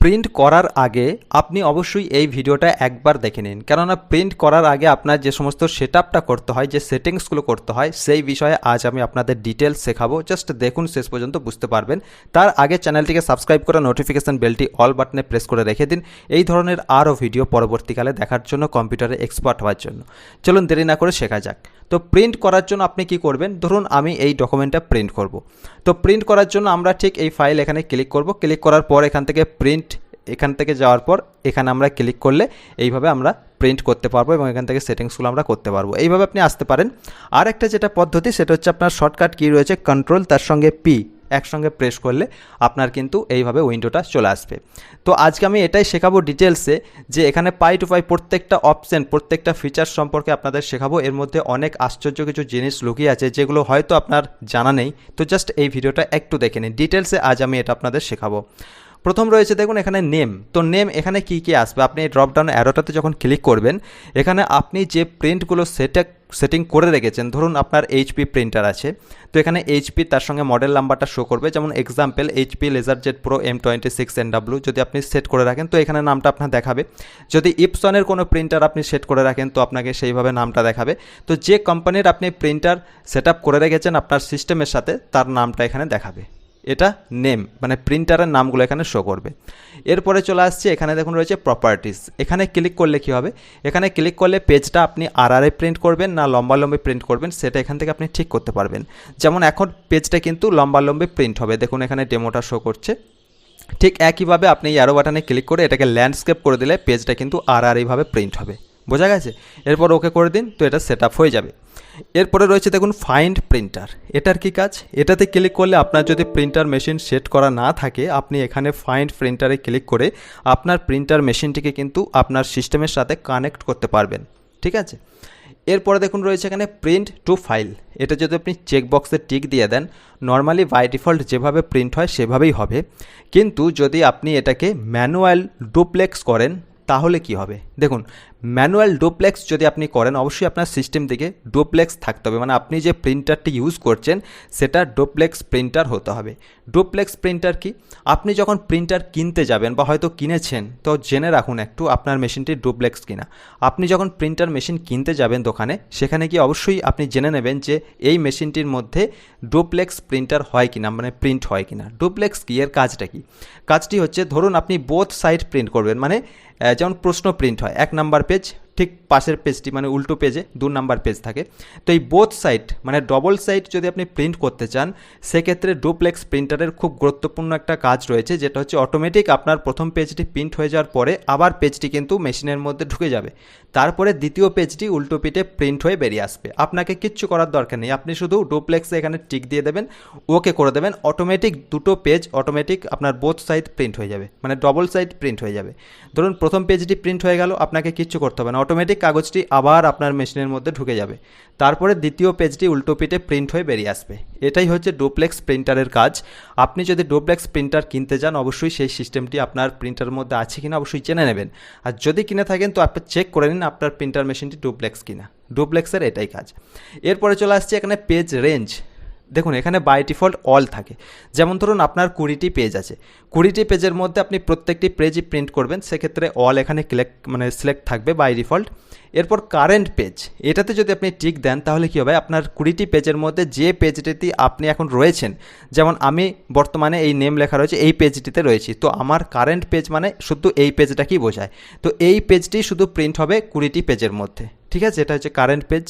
Print করার আগে আপনি অবশ্যই এই ভিডিওটা একবার দেখে নিন। কেননা প্রিন্ট করার আগে আপনার যে সমস্ত সেট করতে হয়, যে সেটিংসগুলো করতে হয়, সেই বিষয়ে আজ আমি আপনাদের ডিটেলস শেখাবো। জাস্ট দেখুন, শেষ পর্যন্ত বুঝতে পারবেন। তার আগে চ্যানেলটিকে সাবস্ক্রাইব করে নোটিফিকেশন বেলটি অল বাটনে প্রেস করে রেখে দিন। এই ধরনের আরও ভিডিও পরবর্তীকালে দেখার জন্য কম্পিউটারে এক্সপার্ট হওয়ার জন্য। চলুন দেরি না করে শেখা যাক। তো প্রিন্ট করার জন্য আপনি কি করবেন? ধরুন, আমি এই ডকুমেন্টটা প্রিন্ট করব। তো প্রিন্ট করার জন্য আমরা ঠিক এই ফাইল এখানে ক্লিক করব। ক্লিক করার পর এখান থেকে প্রিন্ট এখান থেকে যাওয়ার পর এখানে আমরা ক্লিক করলে এইভাবে আমরা প্রিন্ট করতে পারব এবং এখান থেকে সেটিংসগুলো আমরা করতে পারব। এইভাবে আপনি আসতে পারেন। আর একটা যেটা পদ্ধতি, সেটা হচ্ছে আপনার শর্টকাট কি রয়েছে কন্ট্রোল তার সঙ্গে পি একসঙ্গে প্রেস করলে আপনার কিন্তু এইভাবে উইন্ডোটা চলে আসবে। তো আজকে আমি এটাই শেখাবো ডিটেলসে যে এখানে পাই টু পাই প্রত্যেকটা অপশন প্রত্যেকটা ফিচার্স সম্পর্কে আপনাদের শেখাবো। এর মধ্যে অনেক আশ্চর্য কিছু জিনিস লুকিয়ে আছে, যেগুলো হয়তো আপনার জানা নেই। তো জাস্ট এই ভিডিওটা একটু দেখে নিন। ডিটেলসে আজ আমি এটা আপনাদের শেখাবো। প্রথম রয়েছে দেখুন এখানে নেম তো নেম এখানে কি কি আসবে? আপনি এই ড্রপডাউন অ্যারোটাতে যখন ক্লিক করবেন, এখানে আপনি যে প্রিন্টগুলো সেটা সেটিং করে রেখেছেন, ধরুন আপনার এইচপি প্রিন্টার আছে, তো এখানে এইচপি তার সঙ্গে মডেল নাম্বারটা শো করবে। যেমন example HP laser jet pro M twenty six N W যদি আপনি সেট করে রাখেন, তো এখানে নামটা আপনার দেখাবে। যদি ইপসনের কোনো প্রিন্টার আপনি সেট করে রাখেন, তো আপনাকে সেইভাবে নামটা দেখাবে। তো যে কোম্পানির আপনি প্রিন্টার সেট করে রেখেছেন, আপনার সিস্টেমের সাথে, তার নামটা এখানে দেখাবে। এটা নেম মানে প্রিন্টারের নামগুলো এখানে শো করবে। এরপরে চলে আসছে, এখানে দেখুন রয়েছে প্রপার্টিস এখানে ক্লিক করলে কি হবে? এখানে ক্লিক করলে পেজটা আপনি আর প্রিন্ট করবেন না লম্বালম্বি প্রিন্ট করবেন, সেটা এখান থেকে আপনি ঠিক করতে পারবেন। যেমন এখন পেজটা কিন্তু লম্বালম্বি প্রিন্ট হবে। দেখুন এখানে ডেমোটা শো করছে। ঠিক একইভাবে আপনি অ্যারো বাটনে ক্লিক করে এটাকে ল্যান্ডস্কেপ করে দিলে পেজটা কিন্তু এইভাবে প্রিন্ট হবে। বোঝা গেছে? এরপর ওকে করে দিন, তো এটা সেট হয়ে যাবে। এরপরে রয়েছে দেখুন ফাইন্ড প্রিন্টার এটার কি কাজ? এটাতে ক্লিক করলে আপনার যদি প্রিন্টার মেশিন সেট করা না থাকে, আপনি এখানে ফাইন্ড প্রিন্টারে ক্লিক করে আপনার প্রিন্টার মেশিনটিকে কিন্তু আপনার সিস্টেমের সাথে কানেক্ট করতে পারবেন। ঠিক আছে? এরপরে দেখুন রয়েছে এখানে প্রিন্ট টু ফাইল এটা যদি আপনি চেকবক্সে টিক দিয়ে দেন নর্মালি বাই ডিফল্ট যেভাবে প্রিন্ট হয় সেভাবেই হবে। কিন্তু যদি আপনি এটাকে ম্যানুয়াল ডুপ্লেক্স করেন তাহলে কি হবে? দেখুন, ম্যানুয়াল ডোপ্লেক্স যদি আপনি করেন, অবশ্যই আপনার সিস্টেম থেকে ডোপ্লেক্স থাকতে হবে। মানে আপনি যে প্রিন্টারটি ইউজ করছেন, সেটা ডুপ্লেক্স প্রিন্টার হতে হবে। ডোপ্লেক্স প্রিন্টার কি? আপনি যখন প্রিন্টার কিনতে যাবেন বা হয়তো কিনেছেন, তো জেনে রাখুন একটু আপনার মেশিনটি ডুপ্লেক্স কিনা। আপনি যখন প্রিন্টার মেশিন কিনতে যাবেন দোকানে, সেখানে গিয়ে অবশ্যই আপনি জেনে নেবেন যে এই মেশিনটির মধ্যে ডোপ্লেক্স প্রিন্টার হয় কিনা মানে প্রিন্ট হয় কিনা। ডুপ্লেক্স কি? এর কাজটা কি? কাজটি হচ্ছে, ধরুন আপনি বোথ সাইড প্রিন্ট করবেন। মানে যেমন প্রশ্ন প্রিন্ট হয়। এক নাম্বার পেজ ঠিক পাশের পেজটি মানে উল্টো পেজে দু নাম্বার পেজ থাকে। তো এই বোথ সাইড মানে ডবল সাইড যদি আপনি প্রিন্ট করতে চান, সেক্ষেত্রে ডুপ্লেক্স প্রিন্টারের খুব গুরুত্বপূর্ণ একটা কাজ রয়েছে, যেটা হচ্ছে অটোমেটিক আপনার প্রথম পেজটি প্রিন্ট হয়ে যাওয়ার পরে আবার পেজটি কিন্তু মেশিনের মধ্যে ঢুকে যাবে। তারপরে দ্বিতীয় পেজটি উল্টো পিঠে প্রিন্ট হয়ে বেরিয়ে আসবে। আপনাকে কিচ্ছু করার দরকার নেই, আপনি শুধু ডুপ্লেক্সে এখানে টিক দিয়ে দেবেন ওকে করে দেবেন অটোমেটিক দুটো পেজ অটোমেটিক আপনার বোথ সাইড প্রিন্ট হয়ে যাবে মানে ডবল সাইড প্রিন্ট হয়ে যাবে। ধরুন প্রথম পেজটি প্রিন্ট হয়ে গেল, আপনাকে কিচ্ছু করতে হবে না অটোমেটিক কাগজটি আবার আপনার মেশিনের মধ্যে ঢুকে যাবে। তারপরে দ্বিতীয় পেজটি উল্টো পিঠে প্রিন্ট হয়ে বেরিয়ে আসবে। এটাই হচ্ছে ডুপ্লেক্স প্রিন্টারের কাজ। আপনি যদি ডুপ্লেক্স প্রিন্টার কিনতে যান, অবশ্যই সেই সিস্টেমটি আপনার প্রিন্টারের মধ্যে আছে কিনা অবশ্যই জেনে নেবেন। আর যদি কিনে থাকেন, তো আপনি চেক করে নিন আপনার প্রিন্টার মেশিনটি ডুপ্লেক্স কিনা। ডুপ্লেক্সের এটাই কাজ। এরপরে চলে আসছে এখানে পেজ রেঞ্জ দেখুন, এখানে বাই ডিফল্ট অল থাকে। যেমন ধরুন, আপনার কুড়িটি পেজ আছে। কুড়িটি পেজের মধ্যে আপনি প্রত্যেকটি পেজই প্রিন্ট করবেন। সেক্ষেত্রে অল এখানে ক্লিক মানে সিলেক্ট থাকবে বাই ডিফল্ট এরপর কারেন্ট পেজ এটাতে যদি আপনি টিক দেন, তাহলে কী হবে? আপনার কুড়িটি পেজের মধ্যে যে পেজটিতে আপনি এখন রয়েছেন, যেমন আমি বর্তমানে এই নেম লেখা রয়েছে, এই পেজটিতে রয়েছি। তো আমার কারেন্ট পেজ মানে শুধু এই পেজটাকেই বোঝায়? তো এই পেজটি শুধু প্রিন্ট হবে কুড়িটি পেজের মধ্যে। ঠিক আছে? এটা হচ্ছে কারেন্ট পেজ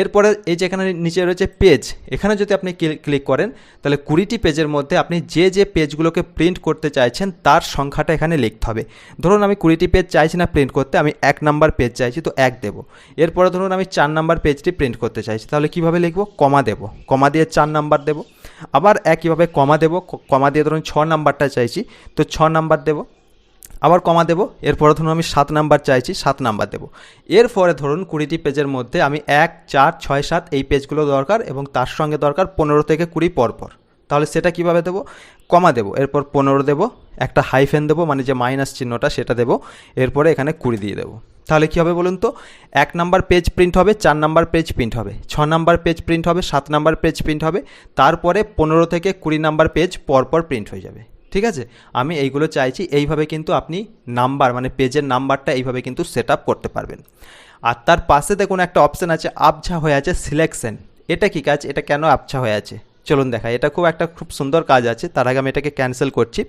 এরপরে এই যে এখানে নিচে রয়েছে পেজ এখানে যদি আপনি ক্লিক করেন, তাহলে কুড়িটি পেজের মধ্যে আপনি যে যে পেজগুলোকে প্রিন্ট করতে চাইছেন, তার সংখ্যাটা এখানে লিখতে হবে। ধরুন আমি কুড়িটি পেজ চাইছি না প্রিন্ট করতে, আমি এক নাম্বার পেজ চাইছি, তো এক দেবো। এরপরে ধরুন আমি চার নাম্বার পেজটি প্রিন্ট করতে চাইছি, তাহলে কীভাবে লিখব? কমা দেবো। কমা দিয়ে চার নাম্বার দেবো। আবার একইভাবে কমা দেবো কমা দিয়ে ধরুন ছ নাম্বারটা চাইছি, তো ছ নাম্বার দেবো। আবার কমা দেবো। এরপরে ধরুন আমি সাত নাম্বার চাইছি, সাত নাম্বার দেবো। এরপরে ধরুন কুড়িটি পেজের মধ্যে আমি এক, চার, ছয়, সাত এই পেজগুলো দরকার এবং তার সঙ্গে দরকার পনেরো থেকে কুড়ি পরপর। তাহলে সেটা কীভাবে দেবো? কমা দেবো। এরপর পনেরো দেবো, একটা হাইফেন দেবো মানে যে মাইনাস চিহ্নটা সেটা দেবো। এরপরে এখানে কুড়ি দিয়ে দেবো। তাহলে কী হবে বলুন তো? এক নাম্বার পেজ প্রিন্ট হবে, চার নাম্বার পেজ প্রিন্ট হবে, ছ নাম্বার পেজ প্রিন্ট হবে, সাত নাম্বার পেজ প্রিন্ট হবে, তারপরে পনেরো থেকে কুড়ি নাম্বার পেজ পরপর প্রিন্ট হয়ে যাবে। ঠিক আছে? আমি এইগুলো চাইছি, এইভাবে কিন্তু আপনি নাম্বার মানে পেজের নাম্বারটা এইভাবে কিন্তু সেট করতে পারবেন। আর তার পাশে দেখুন একটা অপশান আছে, আবছা হয়ে আছে সিলেকশন। এটা কি কাজ? এটা কেন আবছা হয়ে আছে? চলুন দেখা এটা খুব একটা খুব সুন্দর কাজ আছে, তার আগে আমি এটাকে ক্যান্সেল করছি।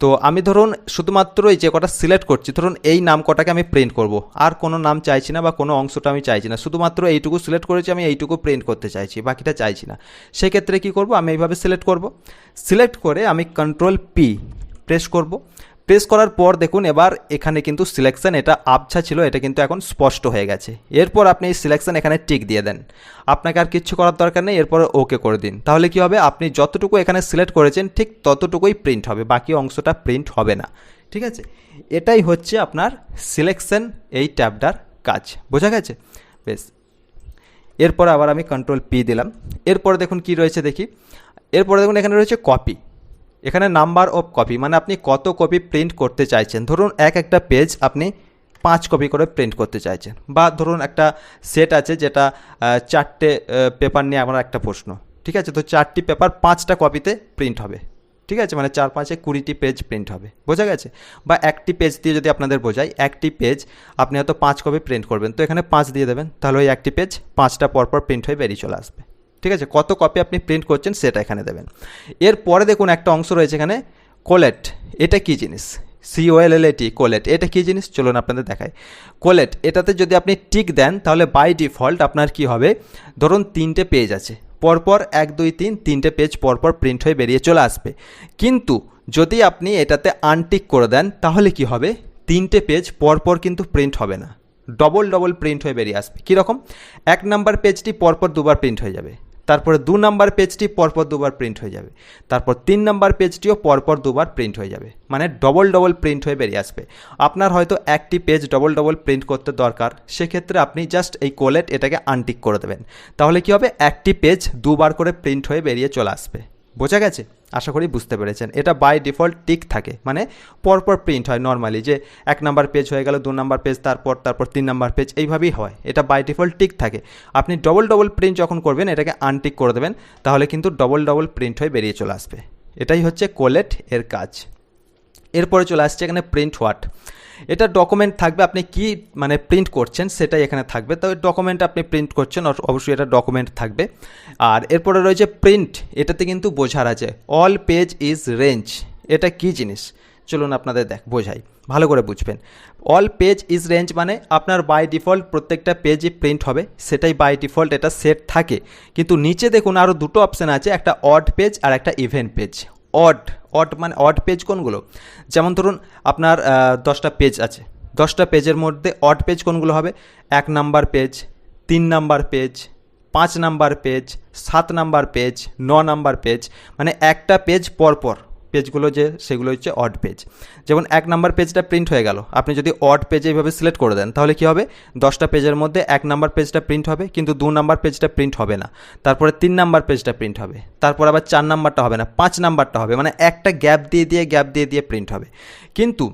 তো আমি ধরুন শুধুমাত্র এই যে কটা সিলেক্ট করছি, ধরুন এই নাম কটাকে আমি প্রিন্ট করব, আর কোনো নাম চাইছি না বা কোনো অংশটা আমি চাইছি না, শুধুমাত্র এইটুকু সিলেক্ট করেছি, আমি এইটুকু প্রিন্ট করতে চাইছি, বাকিটা চাইছি না। সেক্ষেত্রে কি করব? আমি এইভাবে সিলেক্ট করব। সিলেক্ট করে আমি কন্ট্রোল পি প্রেস করব প্রেস করার পর দেখুন, এবার এখানে কিন্তু সিলেকশন এটা আবছা ছিল, এটা কিন্তু এখন স্পষ্ট হয়ে গেছে। এরপর আপনি এই সিলেকশন এখানে টিক দিয়ে দেন। আপনাকে আর কিচ্ছু করার দরকার নেই, এরপর ওকে করে দিন। তাহলে কি হবে? আপনি যতটুকু এখানে সিলেক্ট করেছেন, ঠিক ততটুকুই প্রিন্ট হবে, বাকি অংশটা প্রিন্ট হবে না। ঠিক আছে? এটাই হচ্ছে আপনার সিলেকশন এই ট্যাবটার কাজ। বোঝা গেছে? বেশ। এরপর আবার আমি কন্ট্রোল পি দিলাম। এরপরে দেখুন কি রয়েছে দেখি। এরপরে দেখুন এখানে রয়েছে কপি এখানে নাম্বার অফ কপি মানে আপনি কত কপি প্রিন্ট করতে চাইছেন। ধরুন এক একটা পেজ আপনি পাঁচ কপি করে প্রিন্ট করতে চাইছেন। বা ধরুন একটা সেট আছে যেটা চারটে পেপার নিয়ে আমার একটা প্রশ্ন। ঠিক আছে? তো চারটি পেপার পাঁচটা কপিতে প্রিন্ট হবে। ঠিক আছে? মানে চার পাঁচে কুড়িটি পেজ প্রিন্ট হবে। বোঝা গেছে? বা একটি পেজ দিয়ে যদি আপনাদের বোঝাই, একটি পেজ আপনি হয়তো পাঁচ কপি প্রিন্ট করবেন। তো এখানে পাঁচ দিয়ে দেবেন। তাহলে ওই একটি পেজ পাঁচটা পরপর প্রিন্ট হয়ে বেরিয়ে চলে আসবে। ঠিক আছে? কত কপি আপনি প্রিন্ট করছেন সেটা এখানে দেবেন। এরপরে দেখুন একটা অংশ রয়েছে এখানে কোলেট এটা কি জিনিস? সিওএলএলএটি কোলেট এটা কি জিনিস? চলুন আপনাদের দেখায় কোলেট এটাতে যদি আপনি টিক দেন, তাহলে বাই ডিফল্ট আপনার কি হবে? ধরুন তিনটে পেজ আছে। পরপর এক, দুই, তিন, তিনটে পেজ পরপর প্রিন্ট হয়ে বেরিয়ে চলে আসবে। কিন্তু যদি আপনি এটাতে আনটিক করে দেন, তাহলে কি হবে? তিনটে পেজ পরপর কিন্তু প্রিন্ট হবে না। ডবল ডবল প্রিন্ট হয়ে বেরিয়ে আসবে। কীরকম? এক নাম্বার পেজটি পরপর দুবার প্রিন্ট হয়ে যাবে। তারপরে দু নাম্বার পেজটি পরপর দুবার প্রিন্ট হয়ে যাবে। তারপর তিন নাম্বার পেজটিও পরপর দুবার প্রিন্ট হয়ে যাবে। মানে ডবল ডবল প্রিন্ট হয়ে বেরিয়ে আসবে। আপনার হয়তো একটি পেজ ডবল ডবল প্রিন্ট করতে দরকার, সেক্ষেত্রে আপনি জাস্ট এই কোলেট এটাকে আনটিক করে দেবেন। তাহলে কি হবে? একটি পেজ দুবার করে প্রিন্ট হয়ে বেরিয়ে চলে আসবে। বোঝা গেছে? আশা করি বুঝতে পেরেছেন। এটা বাই ডিফল্ট টিক থাকে। মানে পরপর প্রিন্ট হয় নর্মালি যে এক নাম্বার পেজ হয়ে গেল, দু নাম্বার পেজ তারপর তারপর তিন নাম্বার পেজ এইভাবেই হয়। এটা বাই ডিফল্ট টিক থাকে। আপনি ডবল ডবল প্রিন্ট যখন করবেন, এটাকে আনটিক করে দেবেন, তাহলে কিন্তু ডবল ডবল প্রিন্ট হয়ে বেরিয়ে চলে আসবে। এটাই হচ্ছে কোলেট এর কাজ। এরপরে চলে আসছে এখানে প্রিন্ট হোয়াট এটা ডকুমেন্ট থাকবে, আপনি কি মানে প্রিন্ট করছেন সেটাই এখানে থাকবে। তো ডকুমেন্ট আপনি প্রিন্ট করছেন অবশ্যই এটা ডকুমেন্ট থাকবে। আর এরপরে রয়েছে প্রিন্ট এটাতে কিন্তু বোঝার আছে অল পেজ ইজ রেঞ্জ এটা কি জিনিস? চলুন আপনাদের দেখ, বোঝাই, ভালো করে বুঝবেন। অল পেজ ইজ রেঞ্জ মানে আপনার বাই ডিফল্ট প্রত্যেকটা পেজই প্রিন্ট হবে, সেটাই বাই ডিফল্ট এটা সেট থাকে। কিন্তু নিচে দেখুন আরও দুটো অপশান আছে, একটা অড পেজ আর একটা ইভেন্ট পেজ অড অট মানে অট পেজ কোনগুলো? যেমন ধরুন আপনার দশটা পেজ আছে। দশটা পেজের মধ্যে অট পেজ কোনগুলো হবে? এক নাম্বার পেজ তিন নাম্বার পেজ পাঁচ নাম্বার পেজ সাত নাম্বার পেজ ন নাম্বার পেজ মানে একটা পেজ পরপর। পেজগুলো যে, সেগুলো হচ্ছে অড পেজ যেমন এক নাম্বার পেজটা প্রিন্ট হয়ে গেল। আপনি যদি অড পেজে এইভাবে সিলেক্ট করে দেন, তাহলে কি হবে? দশটা পেজের মধ্যে এক নাম্বার পেজটা প্রিন্ট হবে, কিন্তু দু নাম্বার পেজটা প্রিন্ট হবে না। তারপরে তিন নাম্বার পেজটা প্রিন্ট হবে। তারপর আবার চার নাম্বারটা হবে না, পাঁচ নাম্বারটা হবে। মানে একটা গ্যাপ দিয়ে দিয়ে গ্যাপ দিয়ে দিয়ে প্রিন্ট হবে। কিন্তু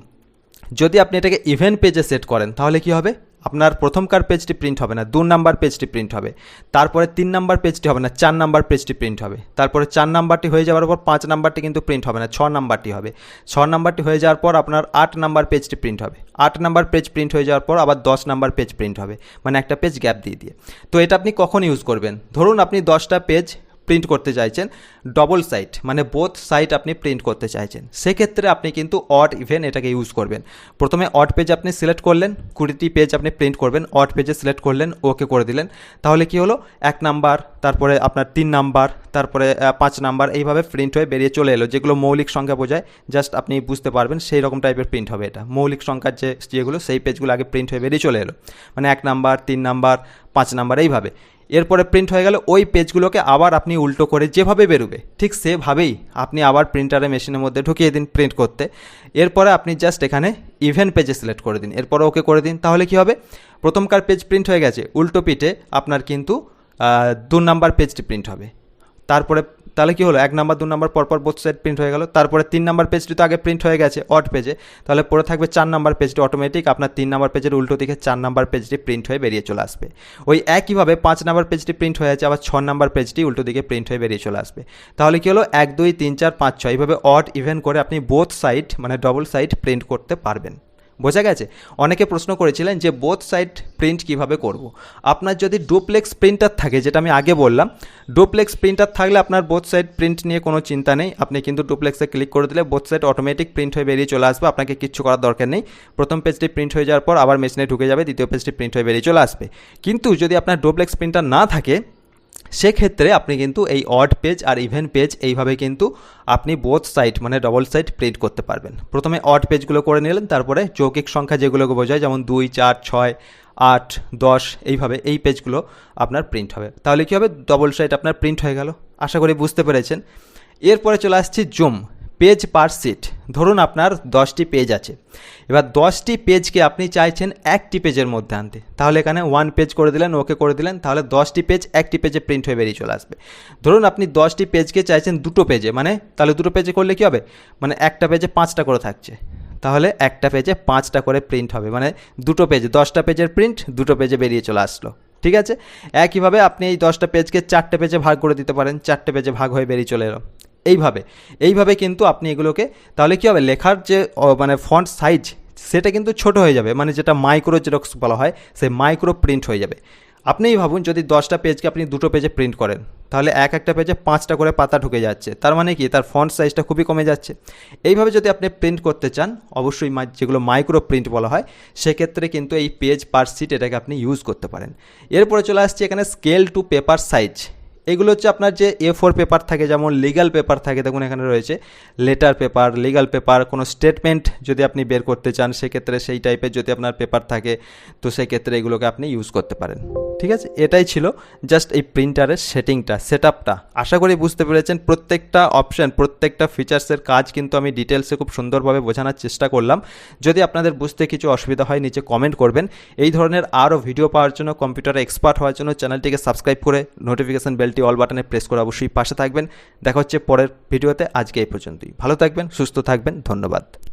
যদি আপনি এটাকে ইভেন্ট পেজে সেট করেন, তাহলে কি হবে? আপনার প্রথমকার পেজটি প্রিন্ট হবে না, দু নাম্বার পেজটি প্রিন্ট হবে। তারপরে তিন নাম্বার পেজটি হবে না, চার নাম্বার পেজটি প্রিন্ট হবে। তারপরে চার নাম্বারটি হয়ে যাওয়ার পর পাঁচ নাম্বারটি কিন্তু প্রিন্ট হবে না, ছ নাম্বারটি হবে। ছ নাম্বারটি হয়ে যাওয়ার পর আপনার আট নাম্বার পেজটি প্রিন্ট হবে। আট নাম্বার পেজ প্রিন্ট হয়ে যাওয়ার পর আবার দশ নাম্বার পেজ প্রিন্ট হবে। মানে একটা পেজ গ্যাপ দিয়ে দিয়ে। তো এটা আপনি কখন ইউজ করবেন? ধরুন আপনি দশটা পেজ প্রিন্ট করতে চাইছেন ডবল সাইট মানে বোথ সাইট আপনি প্রিন্ট করতে চাইছেন। সেক্ষেত্রে আপনি কিন্তু অড ইভেন এটাকে ইউজ করবেন। প্রথমে অড পেজ আপনি সিলেক্ট করলেন, কুড়িটি পেজ আপনি প্রিন্ট করবেন অড পেজে সিলেক্ট করলেন ওকে করে দিলেন। তাহলে কি হলো? এক নাম্বার তারপরে আপনার তিন নাম্বার তারপরে পাঁচ নাম্বার এইভাবে প্রিন্ট হয়ে বেরিয়ে চলে এলো, যেগুলো মৌলিক সংখ্যা বোঝায়। জাস্ট আপনি বুঝতে পারবেন সেই রকম টাইপের প্রিন্ট হবে এটা। মৌলিক সংখ্যার যে, যেগুলো, সেই পেজগুলো আগে প্রিন্ট হয়ে বেরিয়ে চলে এলো। মানে এক নাম্বার তিন নাম্বার পাঁচ নাম্বার এইভাবে। এরপরে প্রিন্ট হয়ে গেলে ওই পেজগুলোকে আবার আপনি উল্টো করে যেভাবে বেরোবে, ঠিক সেভাবেই আপনি আবার প্রিন্টারে মেশিনের মধ্যে ঢুকিয়ে দিন প্রিন্ট করতে। এরপরে আপনি জাস্ট এখানে ইভেন্ট পেজে সিলেক্ট করে দিন। এরপরে ওকে করে দিন। তাহলে কি হবে? প্রথমকার পেজ প্রিন্ট হয়ে গেছে। উল্টো পিঠে আপনার কিন্তু দু নাম্বার পেজটি প্রিন্ট হবে। তারপরে তাহলে কি হলো? এক নাম্বার, দু নাম্বার, পরপর বোথ সাইড প্রিন্ট হয়ে গেল। তারপরে তিন নাম্বার পেজটি তো আগে প্রিন্ট হয়ে গেছে অড পেজে তাহলে পরে থাকবে চার নাম্বার পেজটি অটোমেটিক আপনার তিন নাম্বার পেজের উল্টো দিকে চার নাম্বার পেজটি প্রিন্ট হয়ে বেরিয়ে চলে আসবে। ওই একইভাবে পাঁচ নাম্বার পেজটি প্রিন্ট হয়ে আছে, আবার ছ নাম্বার পেজটি উল্টো দিকে প্রিন্ট হয়ে বেরিয়ে চলে আসবে। তাহলে কি হলো? এক, দুই, তিন, চার, পাঁচ, ছয়। এইভাবে অট ইভেন করে আপনি বোথ সাইড মানে ডবল সাইড প্রিন্ট করতে পারবেন। বোঝা গেছে? অনেকে প্রশ্ন করেছিলেন যে বোথ সাইড প্রিন্ট কীভাবে করব। আপনার যদি ডুপ্লেক্স প্রিন্টার থাকে, যেটা আমি আগে বললাম ডুপ্লেক্স প্রিন্টার থাকলে আপনার বোথ সাইড প্রিন্ট নিয়ে কোনো চিন্তা নেই। আপনি কিন্তু ডুপ্লেক্সে ক্লিক করে দিলে বোথ সাইড অটোমেটিক প্রিন্ট হয়ে বেরিয়ে চলে আসবে, আপনাকে কিচ্ছু করার দরকার নেই। প্রথম পেজটি প্রিন্ট হয়ে যাওয়ার পর আবার মেশিনে ঢুকে যাবে, দ্বিতীয় পেজটি প্রিন্ট হয়ে বেরিয়ে চলে আসবে। কিন্তু যদি আপনার ডুপ্লেক্স প্রিন্টার না থাকে সেক্ষেত্রে আপনি কিন্তু এই অড পেজ আর ইভেন পেজ এইভাবে কিন্তু আপনি বোথ সাইড মানে ডবল সাইড প্রিন্ট করতে পারবেন। প্রথমে অড পেজগুলো করে নিলেন, তারপরে যৌকিক সংখ্যা যেগুলোকে বোঝায়, যেমন দুই, চার, ছয়, আট, দশ, এইভাবে এই পেজগুলো আপনার প্রিন্ট হবে। তাহলে কী হবে? ডবল সাইড আপনার প্রিন্ট হয়ে গেল। আশা করি বুঝতে পেরেছেন। এরপরে চলে আসছি জুম পেজ পার সিট ধরুন আপনার দশটি পেজ আছে। এবার দশটি পেজকে আপনি চাইছেন একটি পেজের মধ্যে আনতে। তাহলে এখানে ওয়ান পেজ করে দিলেন, ওকে করে দিলেন, তাহলে দশটি পেজ একটি পেজে প্রিন্ট হয়ে বেরিয়ে চলে আসবে। ধরুন আপনি দশটি পেজকে চাইছেন দুটো পেজে মানে তাহলে দুটো পেজে করলে কী হবে? মানে একটা পেজে পাঁচটা করে থাকছে। তাহলে একটা পেজে পাঁচটা করে প্রিন্ট হবে। মানে দুটো পেজে দশটা পেজের প্রিন্ট দুটো পেজে বেরিয়ে চলে আসলো। ঠিক আছে? একইভাবে আপনি এই দশটা পেজকে চারটে পেজে ভাগ করে দিতে পারেন, চারটে পেজে ভাগ হয়ে বেরিয়ে চলে এলো। এইভাবে এইভাবে কিন্তু আপনি এগুলোকে, তাহলে কী হবে? লেখার যে মানে ফন্ট সাইজ, সেটা কিন্তু ছোট হয়ে যাবে। মানে যেটা মাইক্রো জেরক্স বলা হয় সেই মাইক্রো প্রিন্ট হয়ে যাবে। আপনিই ভাবুন, যদি দশটা পেজকে আপনি দুটো পেজে প্রিন্ট করেন, তাহলে এক একটা পেজে পাঁচটা করে পাতা ঢুকে যাচ্ছে। তার মানে কি? তার ফন্ট সাইজটা খুবই কমে যাচ্ছে। এইভাবে যদি আপনি প্রিন্ট করতে চান, অবশ্যই যেগুলো মাইক্রো প্রিন্ট বলা হয়, সেক্ষেত্রে কিন্তু এই পেজ পার সিট এটাকে আপনি ইউজ করতে পারেন। এরপরে চলে আসছে এখানে স্কেল টু পেপার সাইজ। এগুলো হচ্ছে আপনার যে এ ফোর পেপার থাকে, যেমন লিগাল পেপার থাকে, দেখুন এখানে রয়েছে। লেটার পেপার লিগাল পেপার কোনো স্টেটমেন্ট যদি আপনি বের করতে চান, সেক্ষেত্রে সেই টাইপের যদি আপনার পেপার থাকে, তো সেক্ষেত্রে এগুলোকে আপনি ইউজ করতে পারেন। ঠিক আছে? এটাই ছিল জাস্ট এই প্রিন্টারের সেটিংটা সেট আশা করি বুঝতে পেরেছেন, প্রত্যেকটা অপশান প্রত্যেকটা ফিচার্সের কাজ কিন্তু আমি ডিটেলসে খুব সুন্দরভাবে বোঝানোর চেষ্টা করলাম। যদি আপনাদের বুঝতে কিছু অসুবিধা হয়, নিচে কমেন্ট করবেন। এই ধরনের আরও ভিডিও পাওয়ার জন্য কম্পিউটারে এক্সপার্ট হওয়ার জন্য চ্যানেলটিকে সাবস্ক্রাইব করে নোটিফিকেশন বেলটি অল বাটনে প্রেস করে অবশ্যই পাশে থাকবেন। দেখা হচ্ছে পরের ভিডিওতে। আজকে এই পর্যন্তই। ভালো থাকবেন, সুস্থ থাকবেন। ধন্যবাদ।